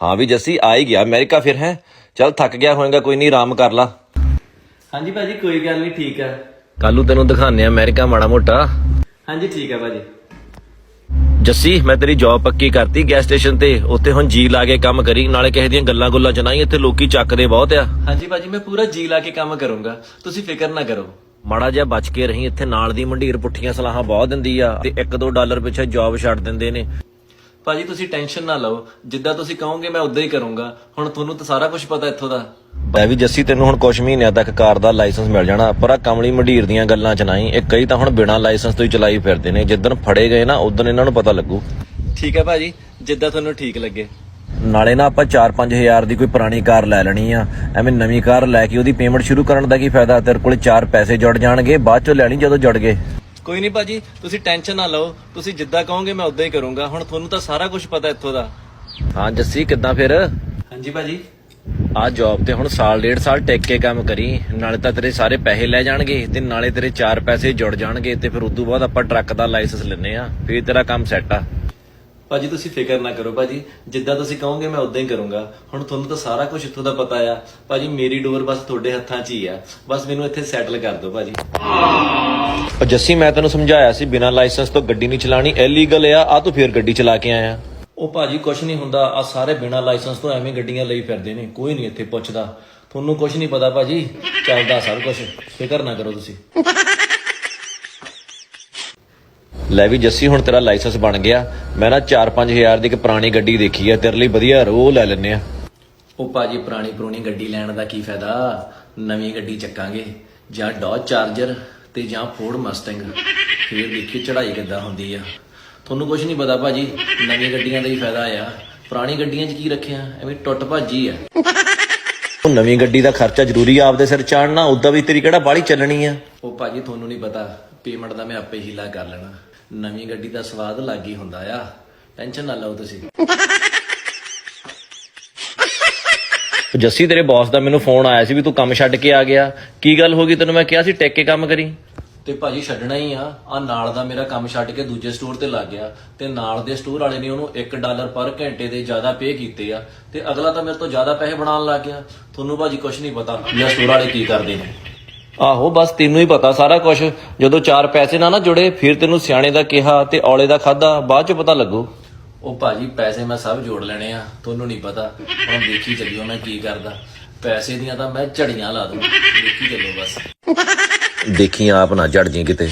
ਹਾਂ ਵੀ ਜੱਸੀ ਆ ਹੀ ਗਿਆ ਅਮਰੀਕਾ ਫਿਰ ਹੈ? ਚੱਲ ਥੱਕ ਗਿਆ ਹੋਏਗਾ ਕੋਈ ਨਹੀਂ ਆਰਾਮ ਕਰ ਲਾ। ਹਾਂਜੀ ਭਾਜੀ ਕੋਈ ਗੱਲ ਨਹੀਂ ਠੀਕ ਆ। ਕੱਲ ਤੈਨੂੰ ਦਿਖਾਣੇ ਆ ਅਮਰੀਕਾ ਮਾੜਾ ਮੋਟਾ। ਹਾਂਜੀ ਠੀਕ ਆ ਭਾਜੀ। ਜੱਸੀ ਮੈਂ ਤੇਰੀ ਜੌਬ ਪੱਕੀ ਕਰਤੀ ਗੈਸ ਸਟੇਸ਼ਨ ਤੇ ਉੱਥੇ ਹੁਣ ਜੀ ਲਾ ਕੇ ਕੰਮ ਕਰੀ ਨਾਲੇ ਕਿਸੇ ਦੀਆਂ ਗੱਲਾਂ ਗੁੱਲਾਂ ਜਨਾਈ ਇੱਥੇ ਲੋਕੀ ਚੱਕਦੇ ਬਹੁਤ ਆ। ਹਾਂਜੀ ਭਾਜੀ ਮੈਂ ਪੂਰਾ ਜੀ ਲਾ ਕੇ ਕੰਮ ਕਰੂੰਗਾ ਤੁਸੀਂ ਫਿਕਰ ਨਾ ਕਰੋ। ਮਾੜਾ ਜਿਹਾ ਬਚ ਕੇ ਰਹੀ ਇੱਥੇ ਨਾਲ ਦੀ ਮੰਡੀਰ ਪੁੱਠੀਆਂ ਸਲਾਹਾਂ ਬਹੁਤ ਦਿੰਦੀ ਆ ਤੇ 1-2 ਡਾਲਰ ਪਿੱਛੇ ਜੌਬ ਛੱਡ ਦਿੰਦੇ ਨੇ। ਭਾਜੀ ਤੁਸੀਂ ਟੈਨਸ਼ਨ ਨਾ ਲਓ ਜਿੱਦਾਂ ਤੁਸੀਂ ਕਹੋਗੇ ਮੈਂ ਉਦਾਂ ਹੀ ਕਰੂੰਗਾ। ਹੁਣ ਤੁਹਾਨੂੰ ਤਾਂ ਸਾਰਾ ਕੁਝ ਪਤਾ ਇੱਥੋਂ ਦਾ। ਮੈਂ ਵੀ ਜੱਸੀ ਤੈਨੂੰ ਹੁਣ ਕੁਝ ਮਹੀਨਿਆਂ ਤੱਕ ਕਾਰ ਦਾ ਲਾਇਸੈਂਸ ਮਿਲ ਜਾਣਾ ਪਰ ਆ ਕਮਲੀ ਮੰਡੀਰ ਦੀਆਂ ਗੱਲਾਂ ਚ ਨਹੀਂ ਇਹ ਕਈ ਤਾਂ ਹੁਣ ਬਿਨਾਂ ਲਾਇਸੈਂਸ ਤੋਂ ਹੀ ਚਲਾਈ ਫਿਰਦੇ ਨੇ। ਜਿੱਦਣ ਫੜੇ ਗਏ ਨਾ ਉਦੋਂ ਇਹਨਾਂ ਨੂੰ ਪਤਾ ਲੱਗੂ। ਠੀਕ ਹੈ ਭਾਜੀ ਜਿੱਦਾਂ ਤੁਹਾਨੂੰ ਠੀਕ ਲੱਗੇ। ਨਾਲੇ ਨਾ ਆਪਾਂ 4-5 ਹਜ਼ਾਰ ਦੀ ਕੋਈ ਪੁਰਾਣੀ ਕਾਰ ਲੈ ਲੈਣੀ ਆ। ਐਵੇਂ ਨਵੀਂ ਕਾਰ ਲੈ ਕੇ ਉਹਦੀ ਪੇਮੈਂਟ ਸ਼ੁਰੂ ਕਰਨ ਦਾ ਕੀ ਫਾਇਦਾ? ਤੇਰੇ ਕੋਲੇ 4 ਪੈਸੇ ਜੁੜ ਜਾਣਗੇ ਬਾਅਦ ਚੋਂ ਲੈਣੀ ਜਦੋਂ ਜੁੜ ਗਏ। ਕੋਈ ਨਹੀਂ ਭਾਜੀ ਤੁਸੀਂ ਟੈਨਸ਼ਨ ਨਾ ਲਓ ਤੁਸੀਂ ਜਿੱਦਾਂ ਕਹੋਗੇ ਮੈਂ ਉਦਾਂ ਹੀ ਕਰੂੰਗਾ। ਹੁਣ ਤੁਹਾਨੂੰ ਤਾਂ ਸਾਰਾ ਕੁਝ ਪਤਾ ਇੱਥੋਂ ਦਾ। ਹਾਂ ਜੱਸੀ ਕਿੱਦਾਂ ਫਿਰ? ਹਾਂਜੀ ਭਾਜੀ। ਆ ਜੌਬ ਤੇ ਹੁਣ ਸਾਲ ਡੇਢ ਸਾਲ ਟਿਕ ਕੇ ਕੰਮ ਕਰੀ। ਨਾਲੇ ਤਾਂ ਤੇਰੇ ਸਾਰੇ ਪੈਸੇ ਲੈ ਜਾਣਗੇ ਤੇ ਨਾਲੇ ਤੇਰੇ 4 ਪੈਸੇ ਜੁੜ ਜਾਣਗੇ ਤੇ ਫਿਰ ਉਦੋਂ ਬਾਅਦ ਆਪਾਂ ਟਰੱਕ ਦਾ ਲਾਇਸੈਂਸ ਲੈਨੇ ਆ ਫਿਰ ਤੇਰਾ ਕੰਮ ਸੈੱਟ ਆ। ਭਾਜੀ, ਤੁਸੀਂ ਫਿਕਰ ਨਾ ਕਰੋ ਭਾਜੀ। ਜਿੱਦਾਂ ਤੁਸੀਂ ਕਹੋਗੇ, ਮੈਂ ਉਦਾਂ ਹੀ ਕਰੂੰਗਾ। ਹੁਣ ਤੁਹਾਨੂੰ ਤਾਂ ਸਾਰਾ ਕੁਝ ਇੱਥੋਂ ਦਾ ਪਤਾ ਆ। ਭਾਜੀ, ਮੇਰੀ ਡੋਰ ਬਸ ਤੁਹਾਡੇ ਹੱਥਾਂ 'ਚ ਹੀ ਆ। ਬਸ ਮੈਨੂੰ ਇੱਥੇ ਸੈਟਲ ਕਰ ਦਿਓ ਭਾਜੀ। ਉਹ ਜੱਸੀ, ਮੈਂ ਤੈਨੂੰ ਸਮਝਾਇਆ ਸੀ, ਬਿਨਾਂ ਲਾਇਸੈਂਸ ਤੋਂ ਗੱਡੀ ਨਹੀਂ ਚਲਾਣੀ ਇਲੀਗਲ ਆ। ਆ ਤੂੰ ਫੇਰ ਗੱਡੀ ਚਲਾ ਕੇ ਆਇਆ। ਉਹ ਭਾਜੀ ਕੁਝ ਨਹੀਂ ਹੁੰਦਾ। ਆ ਸਾਰੇ ਬਿਨਾਂ ਲਾਇਸੈਂਸ ਤੋਂ ਐਵੇਂ ਗੱਡੀਆਂ ਲਈ ਫਿਰਦੇ ਨੇ। ਕੋਈ ਨਹੀਂ ਇੱਥੇ ਪੁੱਛਦਾ। ਤੁਹਾਨੂੰ ਕੁਝ ਨਹੀਂ ਪਤਾ ਭਾਜੀ। ਚੱਲਦਾ ਸਭ ਕੁਝ ਫਿਕਰ ਨਾ ਕਰੋ ਤੁਸੀਂ। ਲੈ ਵੀ ਜੱਸੀ ਹੁਣ ਤੇਰਾ ਲਾਇਸੈਂਸ ਬਣ ਗਿਆ। ਮੈਂ ਨਾ 4-5 ਹਜ਼ਾਰ ਦੀ ਇੱਕ ਪੁਰਾਣੀ ਗੱਡੀ ਦੇਖੀ ਆ ਤੇਰੇ ਲਈ ਵਧੀਆ ਰੋ ਲੈ ਲੈਨੇ ਆ। ਉਹ ਭਾਜੀ ਪੁਰਾਣੀ ਪੁਰਾਣੀ ਗੱਡੀ ਲੈਣ ਦਾ ਕੀ ਫਾਇਦਾ? ਨਵੀਂ ਗੱਡੀ ਚੱਕਾਂਗੇ ਜਾਂ ਡੌਜ ਚਾਰਜਰ ਤੇ ਜਾਂ ਫੋਰਡ ਮਸਟਿੰਗ ਫੇਰ ਦੇਖੀ ਚੜ੍ਹਾਈ ਕਿੱਦਾਂ ਹੁੰਦੀ ਆ। ਤੁਹਾਨੂੰ ਕੁਝ ਨਹੀਂ ਪਤਾ ਭਾਜੀ ਨਵੀਂ ਗੱਡੀਆਂ ਦਾ ਹੀ ਫਾਇਦਾ ਆ। ਪੁਰਾਣੀ ਗੱਡੀਆਂ 'ਚ ਕੀ ਰੱਖਿਆ? ਐਵੇਂ ਟੁੱਟ ਭਾਜੀ ਆ। ਉਹ ਨਵੀਂ ਗੱਡੀ ਦਾ ਖਰਚਾ ਜ਼ਰੂਰੀ ਆ ਆਪਦੇ ਸਿਰ ਚਾੜਨਾ ਉਦਾਂ ਵੀ ਤੇਰੀ ਕਿਹੜਾ ਬਾਹਲੀ ਚੱਲਣੀ ਆ। ਉਹ ਭਾਜੀ ਤੁਹਾਨੂੰ ਨਹੀਂ ਪਤਾ ਪੇਮੈਂਟ ਦਾ ਮੈਂ ਆਪੇ ਹੀਲਾ ਕਰ ਲੈਣਾ। ਨਵੀਂ ਗੱਡੀ ਦਾ ਸਵਾਦ ਲੱਗ ਹੀ ਹੁੰਦਾ ਆ। ਟੈਨਸ਼ਨ ਨਾ ਲਓ ਤੁਸੀਂ। ਜੱਸੀ ਤੇਰੇ ਬੌਸ ਦਾ ਮੈਨੂੰ ਫੋਨ ਆਇਆ ਸੀ ਵੀ ਤੂੰ ਕੰਮ ਛੱਡ ਕੇ ਆ ਗਿਆ। ਕੀ ਗੱਲ ਹੋ ਗਈ? ਤੈਨੂੰ ਮੈਂ ਕਿਹਾ ਸੀ ਟਿਕ ਕੇ ਕੰਮ ਕਰੀ। ਤੇ ਭਾਜੀ ਛੱਡਣਾ ਹੀ ਆ। ਆ ਨਾਲ ਦਾ ਮੇਰਾ ਕੰਮ ਛੱਡ ਕੇ ਦੂਜੇ ਸਟੋਰ ਤੇ ਲੱਗ ਗਿਆ। ਤੇ ਨਾਲ ਦੇ ਸਟੋਰ ਵਾਲੇ ਨੇ ਉਹਨੂੰ 1 ਡਾਲਰ ਪਰ ਘੰਟੇ ਦੇ ਜ਼ਿਆਦਾ ਪੇ ਕੀਤੇ ਆ। ਤੇ ਅਗਲਾ ਤਾਂ ਮੇਰੇ ਤੋਂ ਜ਼ਿਆਦਾ ਪੈਸੇ ਬਣਾਉਣ ਲੱਗ ਗਿਆ। ਤੁਹਾਨੂੰ ਭਾਜੀ ਕੁਝ ਨਹੀਂ ਪਤਾ। ਇਹ ਸਟੋਰ ਵਾਲੇ ਕੀ ਕਰਦੇ ਨੇ? ਆਹੋ ਬਸ ਤੈਨੂੰ ਹੀ ਪਤਾ ਸਾਰਾ ਕੁਝ ਜਦੋਂ ਚਾਰ ਪੈਸੇ ਨਾ ਨਾ ਜੁੜੇ ਫਿਰ ਤੈਨੂੰ ਸਿਆਣੇ ਦਾ ਕਿਹਾ ਤੇ ਔਲੇ ਦਾ ਖਾਦਾ ਬਾਅਦ ਚ ਪਤਾ ਲੱਗੂ। ਉਹ ਭਾਜੀ ਪੈਸੇ ਮੈਂ ਸਭ ਜੋੜ ਲੈਣੇ ਆ ਤੁਹਾਨੂੰ ਨਹੀਂ ਪਤਾ। ਹੁਣ ਦੇਖੀ ਚੱਲਿਓ ਮੈਂ ਕੀ ਕਰਦਾ। ਪੈਸੇ ਦੀਆਂ ਤਾਂ ਮੈਂ ਝੜੀਆਂ ਲਾ ਦੂੰ। ਦੇਖੀ ਚੱਲਿਓ ਬਸ। ਦੇਖੀ ਆਪ ਨਾ ਜੜ ਜੀ ਕਿਤੇ।